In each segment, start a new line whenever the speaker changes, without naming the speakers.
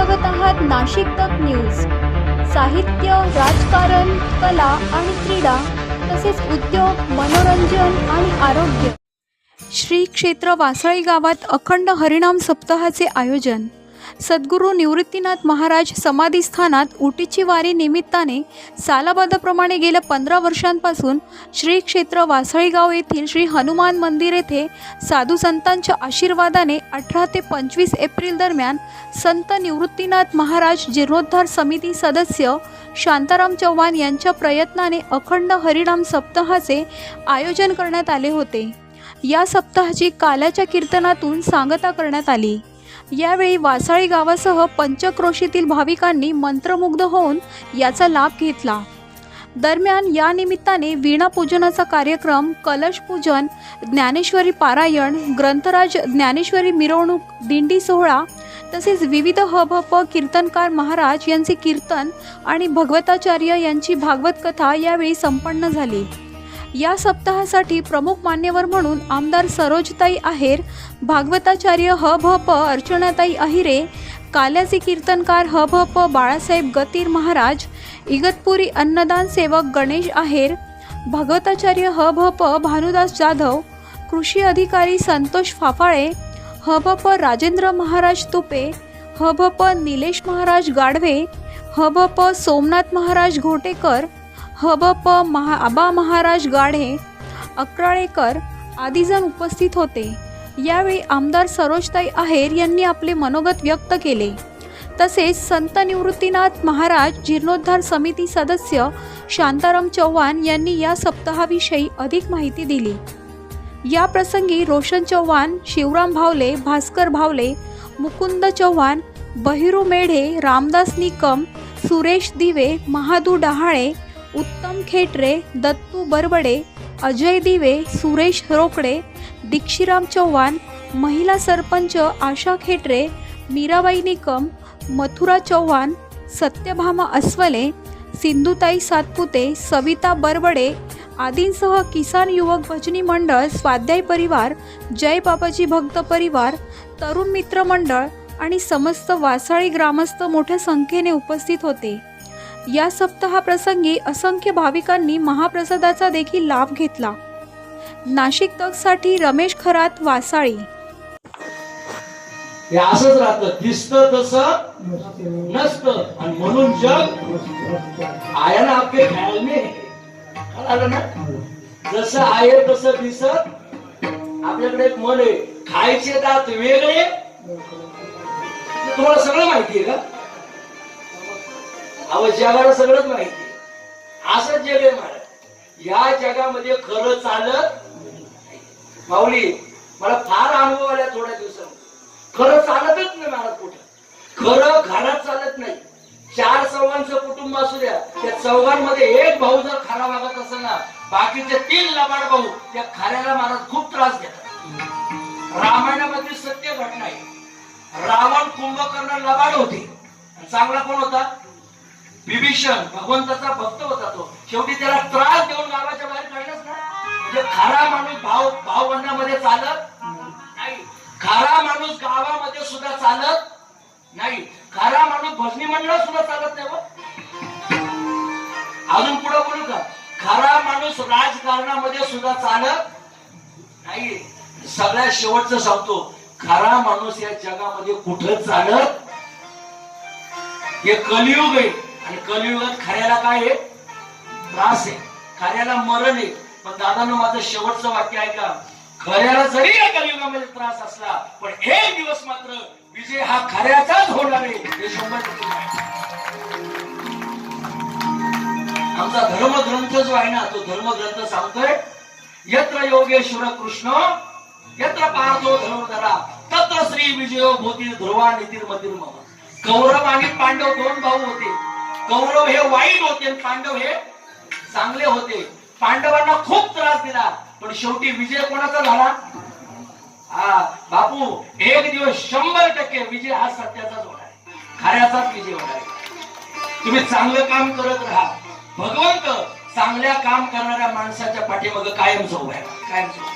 बघत आहात नाशिक तक न्यूज. साहित्य राजकारण कला आणि क्रीडा तसेच उद्योग मनोरंजन आणि आरोग्य. श्री क्षेत्र वासळी गावात अखंड हरिणाम सप्ताहाचे आयोजन. सद्गुरू निवृत्तीनाथ महाराज समाधीस्थानात उटीची वारी निमित्ताने सालाबादाप्रमाणे गेल्या पंधरा वर्षांपासून श्री क्षेत्र वासळीगाव येथील श्री हनुमान मंदिर येथे साधू संतांच्या आशीर्वादाने अठरा ते पंचवीस एप्रिल दरम्यान संत निवृत्तीनाथ महाराज जीर्णोद्धार समिती सदस्य शांताराम चव्हाण यांच्या प्रयत्नाने अखंड हरिणाम सप्ताहाचे आयोजन करण्यात आले होते. या सप्ताहाची काल्याच्या कीर्तनातून सांगता करण्यात आली. यावेळी वासाळी गावासह पंचक्रोशीतील भाविकांनी मंत्रमुग्ध होऊन याचा लाभ घेतला. दरम्यान या निमित्ताने वीणापूजनाचा कार्यक्रम कलश पूजन ज्ञानेश्वरी पारायण ग्रंथराज ज्ञानेश्वरी मिरवणूक दिंडी सोहळा तसेच विविध हबहप कीर्तनकार महाराज यांचे कीर्तन आणि भगवताचार्य यांची भागवत कथा यावेळी संपन्न झाली. या सप्ताहासाठी प्रमुख मान्यवर म्हणून आमदार सरोजताई आहेर भागवताचार्य ह भ प अर्चनाताई अहिरे काल्याचे कीर्तनकार ह भ प बाळासाहेब गतीर महाराज इगतपुरी अन्नदान सेवक गणेश आहेर भगवताचार्य ह भ प भानुदास जाधव कृषी अधिकारी संतोष फाफाळे ह भ प राजेंद्र महाराज तुपे ह भ प निलेश महाराज गाढवे ह भ प सोमनाथ महाराज घोटेकर ह ब प महा आबा महाराज गाढे अक्राळेकर आदी जण उपस्थित होते. यावेळी आमदार सरोजताई आहेर यांनी आपले मनोगत व्यक्त केले. तसेच संत निवृत्तीनाथ महाराज जीर्णोद्धार समिती सदस्य शांताराम चव्हाण यांनी या सप्ताहाविषयी अधिक माहिती दिली. या प्रसंगी रोशन चव्हाण शिवराम भावले भास्कर भावले मुकुंद चव्हाण बहिरू मेढे रामदास निकम सुरेश दिवे महादू डहाळे उत्तम खेटरे दत्तू बरबडे अजय दिवे सुरेश रोकडे दीक्षिराम चव्हाण महिला सरपंच आशा खेटरे मीराबाई निकम मथुरा चव्हाण सत्यभामा अस्वले सिंधुताई सातपुते सविता बरबडे आदींसह किसान युवक भजनी मंडळ स्वाध्याय परिवार जय बाबाजी भक्त परिवार तरुण मित्र मंडळ आणि समस्त वासाळी ग्रामस्थ मोठ्या संख्येने उपस्थित होते. या सप्ताहाप्रसंगी असंख्य भाविकांनी महाप्रसादाचा देखील लाभ घेतला. नाशिक तकसाठी रमेश खरात वासाळी.
हे असंच राहत दिसत तस नसत. आणि म्हणून जग आया ना आपले ख्याल नाही. कळालं ना? जसं आहे तसं दिसत. आपल्याकडे एक मन आहे खायचे दात वेगळे. तुम्हाला सगळं माहिती आहे का? अहो जगाला सगळंच माहिती असंच जग आहे महाराज. या जगामध्ये खरं चालत माऊली मला फार अनुभव आला थोड्या दिवसामध्ये खरं चालतच नाही महाराज कुठं. खरं घरात चालत नाही. चार चौघांचं कुटुंब असू द्या त्या चौघांमध्ये एक भाऊ जर खरा वागत असेल ना बाकीचे तीन लबाड भाऊ त्या खऱ्याला महाराज खूप त्रास देतात. रामायणामध्ये सत्य घटना आहे. रावण कुंभकर्ण लबाड होते. चांगला कोण होता? विभीषण भगवंताचा भक्त होता तो. शेवटी त्याला त्रास देऊन गावाच्या बाहेर काढलंच ना? म्हणजे खरा माणूस भाव भावबंधामध्ये चालत नाही. खरा माणूस गावामध्ये सुद्धा चालत नाही. खरा माणूस भजनी मंडळात सुद्धा चालत नाही हो. अजून पुढे बोलू का? खरा माणूस राजकारणामध्ये सुद्धा चालत नाही. सगळ्यात शेवटचं सांगतो. खरा माणूस या जगामध्ये कुठं चालत? हे कलियुग आहे. आणि कलियुगात खऱ्याला काय आहे? त्रास आहे. खऱ्याला मरण आहे. पण दादानं माझं शेवटचं वाक्य ऐका. खऱ्याला जरी या कलियुगामध्ये त्रास असला पण एक दिवस मात्र विजय हा खऱ्याचाच होणार आहे. हे शंभर आमचा धर्मग्रंथ जो आहे ना तो धर्मग्रंथ सांगतोय यत्र योगेश्वर कृष्ण यत्र पार्थो धर्मधरा तत्र श्री विजयो भूती ध्रुवा नितीर मतीर कौरव आणि पांडव दोन भाऊ होते. कौरव हे वाईट होते आणि पांडव हे चांगले होते. पांडवांना खूप त्रास दिला पण शेवटी विजय कोणाचा झाला? हा बापू एक दिवस शंभर टक्के विजय हा सत्याचाच होणार आहे. खऱ्याचाच विजय होणार आहे. तुम्ही चांगलं काम करत राहा. भगवंत चांगल्या काम करणाऱ्या माणसाच्या पाठीमाग कायम जाऊ आहे. कायम
जाऊ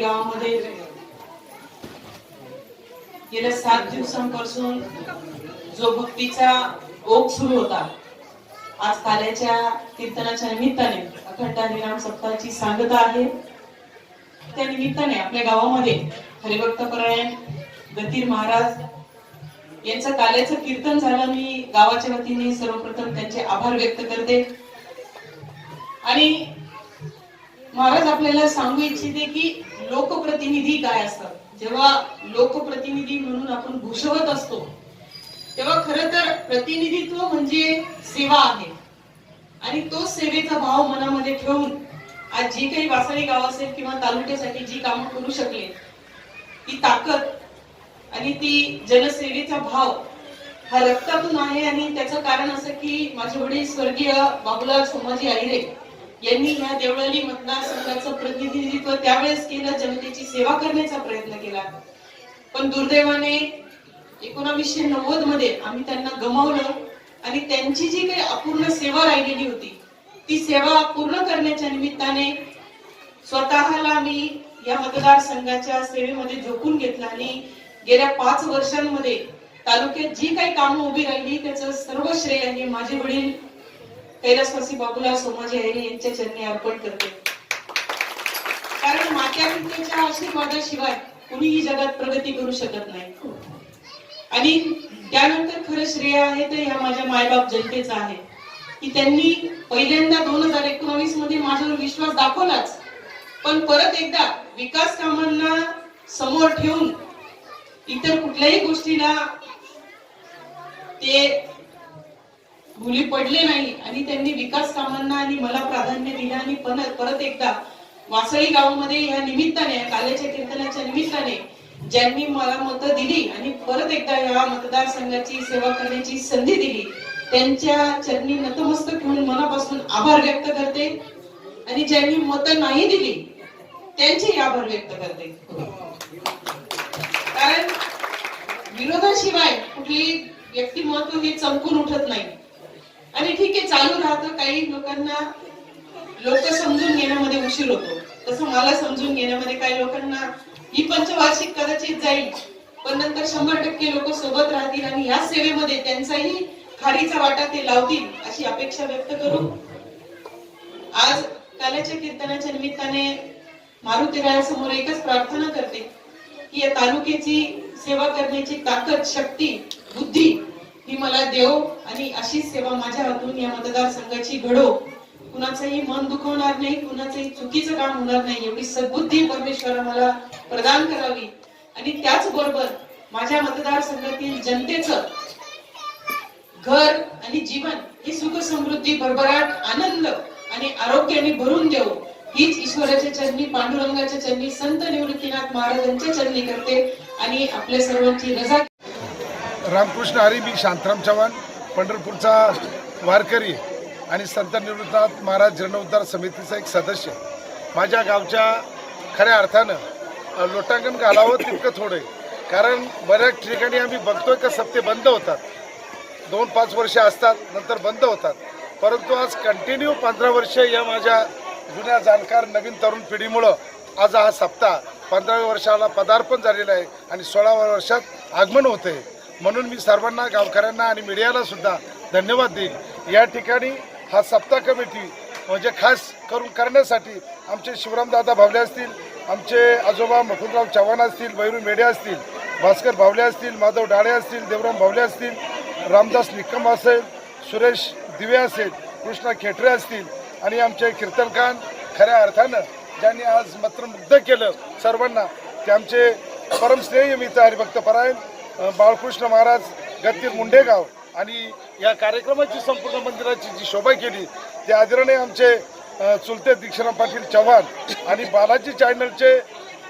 गावामध्ये गेल्या सात दिवसांपासून जो भक्तीचा ओघ सुरू होता आज काल्याच्या कीर्तनाच्या निमित्ताने अखंड हरिराम सप्ताहाची सांगता आहे. त्या निमित्ताने आपल्या गावामध्ये हरिभक्त परायण गतीर महाराज यांचं काल्याचं कीर्तन झालं. मी गावाच्या वतीने सर्वप्रथम त्यांचे आभार व्यक्त करते. आणि महाराज आपल्याला सांगू इच्छिते की लोकप्रतिनिधी काय असतात? जेव्हा लोकप्रतिनिधी म्हणून आपण भूषवत असतो तेव्हा खर तर प्रतिनिधित्व म्हणजे सेवा आहे. आणि तो सेवेचा भाव मनामध्ये ठेवून आज जी काही वासारी गाव असेल किंवा तालुक्यासाठी जी कामं करू शकले ती ताकद आणि ती जनसेवेचा भाव हा रक्तातून आहे. आणि त्याचं कारण असं की माझे वडील स्वर्गीय बाबुलाल सोमाजी आहिरे यांनी ह्या देवळाली मतदारसंघाचं प्रतिनिधित्व त्यावेळेस केलं जनतेची सेवा करण्याचा प्रयत्न केला. पण दुर्दैवाने एकोणावीसशे नव्वदमध्ये आम्ही त्यांना गमावलं आणि त्यांची जी काही अपूर्ण सेवा राहिलेली होती ती सेवा पूर्ण करण्याच्या निमित्ताने स्वतःला मी या मतदारसंघाच्या सेवेमध्ये झोकून घेतला आणि गेल्या पाच वर्षांमध्ये तालुक्यात जी काही कामं उभी राहिली त्याचं सर्व श्रेय हे माझे वडील कैलासवासी बाबूला सोमाजी आहे यांच्या चरणी अर्पण करते. कारण मात्या पित्याच्या आशीर्वादाशिवाय कुणीही जगात प्रगती करू शकत नाही. आणि त्यानंतर खरं श्रेय आहे तर ह्या माझ्या मायबाप जनतेचं आहे. की त्यांनी पहिल्यांदा दोन हजार एकोणावीसमध्ये माझ्यावर विश्वास दाखवलाच. पण परत एकदा विकास कामांना समोर ठेवून इतर कुठल्याही गोष्टीला ते भुली पडले नाही आणि त्यांनी विकास कामांना आणि मला प्राधान्य दिलं आणि परत एकदा वासळी गावामध्ये या निमित्ताने काल्याच्या कीर्तनाच्या निमित्ताने ज्यांनी मला मतं दिली आणि परत एकदा या मतदारसंघाची सेवा करण्याची संधी दिली त्यांच्या चरणी नतमस्तक होऊन मनापासून आभार व्यक्त करते. आणि ज्यांनी मतं नाही दिली त्यांचे आभार व्यक्त करते. कारण विरोधाशिवाय कुठली व्यक्तिमत्व हे चमकून उठत नाही. आणि ठीक आहे चालू राहतं. काही लोकांना लोक समजून घेण्यामध्ये उशीर होतो. तसं मला समजून घेण्यामध्ये काही लोकांना ही पंचवार्षिक कदाचित जाईल पण नंतर शंभर टक्के लोक सोबत राहतील आणि ह्या सेवेमध्ये त्यांचाही खारीचा वाटा ते लावतील अशी अपेक्षा व्यक्त करू आज काल्याच्या कीर्तनाच्या निमित्ताने मारुतीरायासमोर एकच प्रार्थना करते की या तालुक्याची सेवा करण्याची ताकद शक्ती बुद्धी ही मला देव आणि अशीच सेवा माझ्या हातून या मतदारसंघाची घडो. कुणाचंही मन दुखवणार नाही कुणाचंही चुकीचं काम होणार नाही एवढी सद्बुद्धी परमेश्वर मला प्रदान करावी. आणि त्याचबरोबर माझ्या मतदारसंघातील जनतेचं घर आणि जीवन ही सुख समृद्धी भरभराट आनंद आणि आरोग्याने भरून देऊ हीच ईश्वराच्या चरणी पांडुरंगाच्या चरणी संत निवृत्तीनाथ महाराजांच्या चरणी करते आणि आपल्या सर्वांची रजा
रामकृष्ण हरी मी शांतराम चव्हाण. पंढरपूरचा वारकरी आणि संत निवृत्तनाथ महाराज जीर्णोद्धार समितीचा एक सदस्य. माझ्या गावच्या खऱ्या अर्थानं लोटांकन लोटांगण घालावं तितकं थोडं आहे. कारण बऱ्याच ठिकाणी आम्ही बघतोय का सप्ते बंद होतात. दोन पाच वर्ष असतात नंतर बंद होतात. परंतु आज कंटिन्यू पंधरा वर्ष या माझ्या जुन्या जाणकार नवीन तरुण पिढीमुळं आज हा सप्ताह पंधराव्या वर्षाला पदार्पण झालेलं आहे आणि सोळाव्या वर्षात आगमन होते म्हणून मी सर्वांना गावकऱ्यांना आणि मीडियाला सुद्धा धन्यवाद देईन. या ठिकाणी हा सप्ताह कमिटी म्हणजे खास करून करण्यासाठी आमचे शिवरामदादा भावले असतील आमचे आजोबा मुकुंदराव चव्हाण असतील वैरू मेढे असतील भास्कर भावले असतील माधव डाळे असतील देवराम भावले असतील रामदास निकम असेल सुरेश दिवे असेल कृष्णा खेटरे असतील आणि आमचे कीर्तनखान खऱ्या अर्थानं ज्यांनी आज मंत्रमुग्ध केलं सर्वांना ते आमचे परमस्नेही मित्र हरिभक्त परायण बाळकृष्ण महाराज गत्तीर मुंडेगाव आणि या कार्यक्रमाची संपूर्ण मंदिराची जी शोभा केली ते आदरणीय आमचे चुलते दीक्षाराम पाटील चव्हाण आणि बालाजी चॅनलचे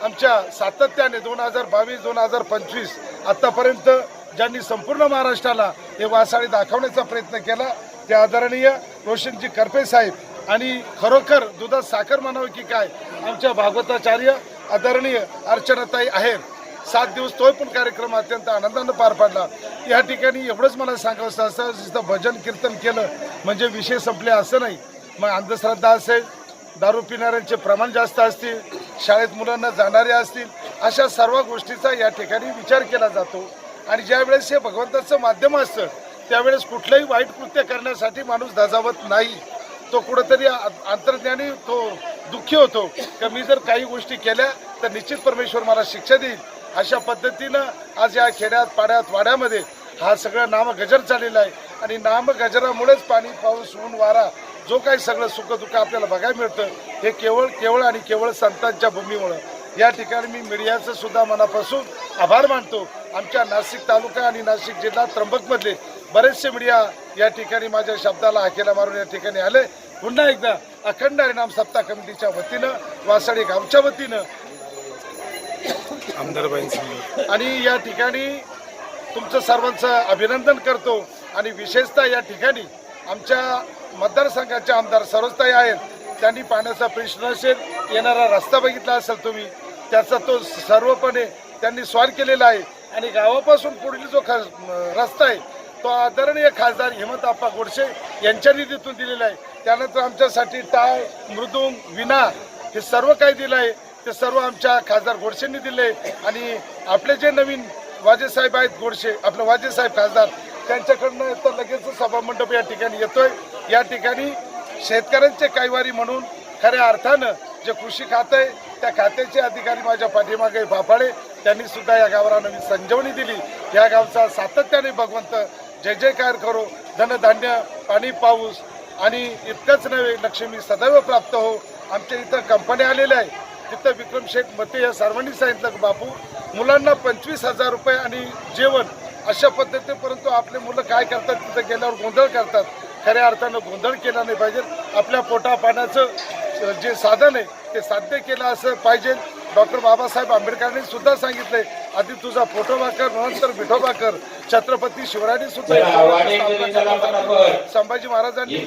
आमच्या सातत्याने दोन हजार बावीस दोन हजार पंचवीस आत्तापर्यंत ज्यांनी संपूर्ण महाराष्ट्राला हे वासाळी दाखवण्याचा प्रयत्न केला ते आदरणीय रोशनजी करपे साहेब आणि खरोखर दुधात साखर म्हणावं की काय आमच्या भागवताचार्य आदरणीय अर्चनाताई आहेर सात दिवस तो पण कार्यक्रम अत्यंत आनंदानं पार पाडला. या ठिकाणी एवढंच मला सांगावं असं जिथं भजन कीर्तन केलं म्हणजे विषय संपले असं नाही. मग अंधश्रद्धा असेल दारू पिणाऱ्यांचे प्रमाण जास्त असतील शाळेत मुलांना जाणारे असतील अशा सर्व गोष्टीचा या ठिकाणी विचार केला जातो. आणि ज्यावेळेस हे भगवंताचं माध्यम असतं त्यावेळेस कुठलंही वाईट कृत्य करण्यासाठी माणूस धजावत नाही. तो कुठंतरी अंतर्ज्ञानी तो दुःखी होतो. की मी जर काही गोष्टी केल्या तर निश्चित परमेश्वर मला शिक्षा देईल. अशा पद्धतीनं आज या खेड्यात पाड्यात वाड्यामध्ये हा सगळं नाम गजर चाललेला आहे. आणि नाम गजरामुळेच पाणी पाऊस ऊन वारा जो काही सगळं सुखदुःख आपल्याला बघायला मिळतं हे केवळ केवळ आणि केवळ संतांच्या भूमीमुळं. या ठिकाणी मी मीडियाचं सुद्धा मनापासून आभार मानतो. आमच्या नाशिक तालुका आणि नाशिक जिल्हा त्र्यंबकमधले बरेचसे मीडिया या ठिकाणी माझ्या शब्दाला हाकेला मारून या ठिकाणी आले. पुन्हा एकदा अखंड हरिनाम सप्ताह कमिटीच्या वतीनं वासाडी गावच्या वतीनं आणि या ठिकाणी तुमचं सर्वांचं अभिनंदन करतो आणि विशेषतः या ठिकाणी आमच्या मतदारसंघाचे आमदार सरोजताई आहेत. त्यांनी पाण्याचा प्रश्न असेल येणारा रस्ता बघितला असेल तुम्ही त्याचा तो सर्वपणे त्यांनी स्वार केलेला आहे. आणि गावापासून पुढील जो खा रस्ता आहे तो आदरणीय खासदार हेमंतप्पा गोडसे यांच्या निधीतून दिलेला आहे. त्यानंतर आमच्यासाठी टाळ मृदुंग विना हे सर्व काही दिलं आहे. ते सर्व आमच्या खासदार गोडसेंनी दिले आणि आपले जे नवीन वाजेसाहेब आहेत गोडसे आपले वाजेसाहेब खासदार त्यांच्याकडनं तर लगेच सभामंडप या ठिकाणी येतोय. या ठिकाणी शेतकऱ्यांचे कायवारी म्हणून खऱ्या अर्थानं जे कृषी खातं आहे त्या खात्याचे अधिकारी माझ्या पाठीमागे बापाळे त्यांनी सुद्धा या गावाला नवीन संजीवनी दिली. या गावचा सातत्याने भगवंत जय जयकार करो धनधान्य पाणी पाऊस आणि इतकंच नव्हे लक्ष्मी सदैव प्राप्त हो. आमच्या इथं कंपन्या आलेल्या आहे तिथं विक्रम शेठ मते या सर्वांनी सांगितलं की बापू मुलांना पंचवीस हजार रुपये आणि जेवण अशा पद्धतीने परंतु आपले मुलं काय करतात तिथं गेल्यावर गोंधळ करतात. खऱ्या अर्थानं गोंधळ केला नाही पाहिजे. आपल्या पोटा पाण्याचं जे साधन आहे ते साध्य केलं असं पाहिजे. डॉक्टर बाबासाहेब आंबेडकरांनी सुद्धा सांगितलंय आधी तुझा फोटोबा कर नंतर विठोबा कर छत्रपती शिवरायांनी सुद्धा. संभाजी महाराजांनी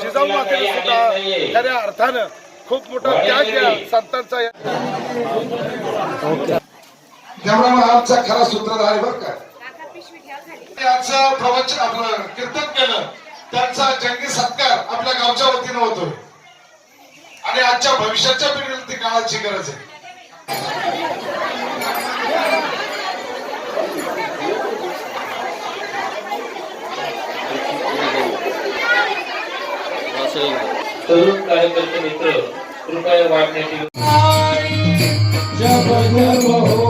जिजाऊ मातेने सुद्धा. खऱ्या अर्थानं खूप मोठा त्याग संतांचा
मग आमचा खरा सूत्रधार आहे बरं का. याचं प्रवचन आपलं कीर्तन केलं. त्यांचा जंगी सत्कार आपल्या गावच्या वतीनं होतोय. आणि आजच्या भविष्याच्या पिढीला ती काळाची गरज आहे.
तरुण कार्यकर्ते मित्र? કૃપયા વાતને
જબ જબ હો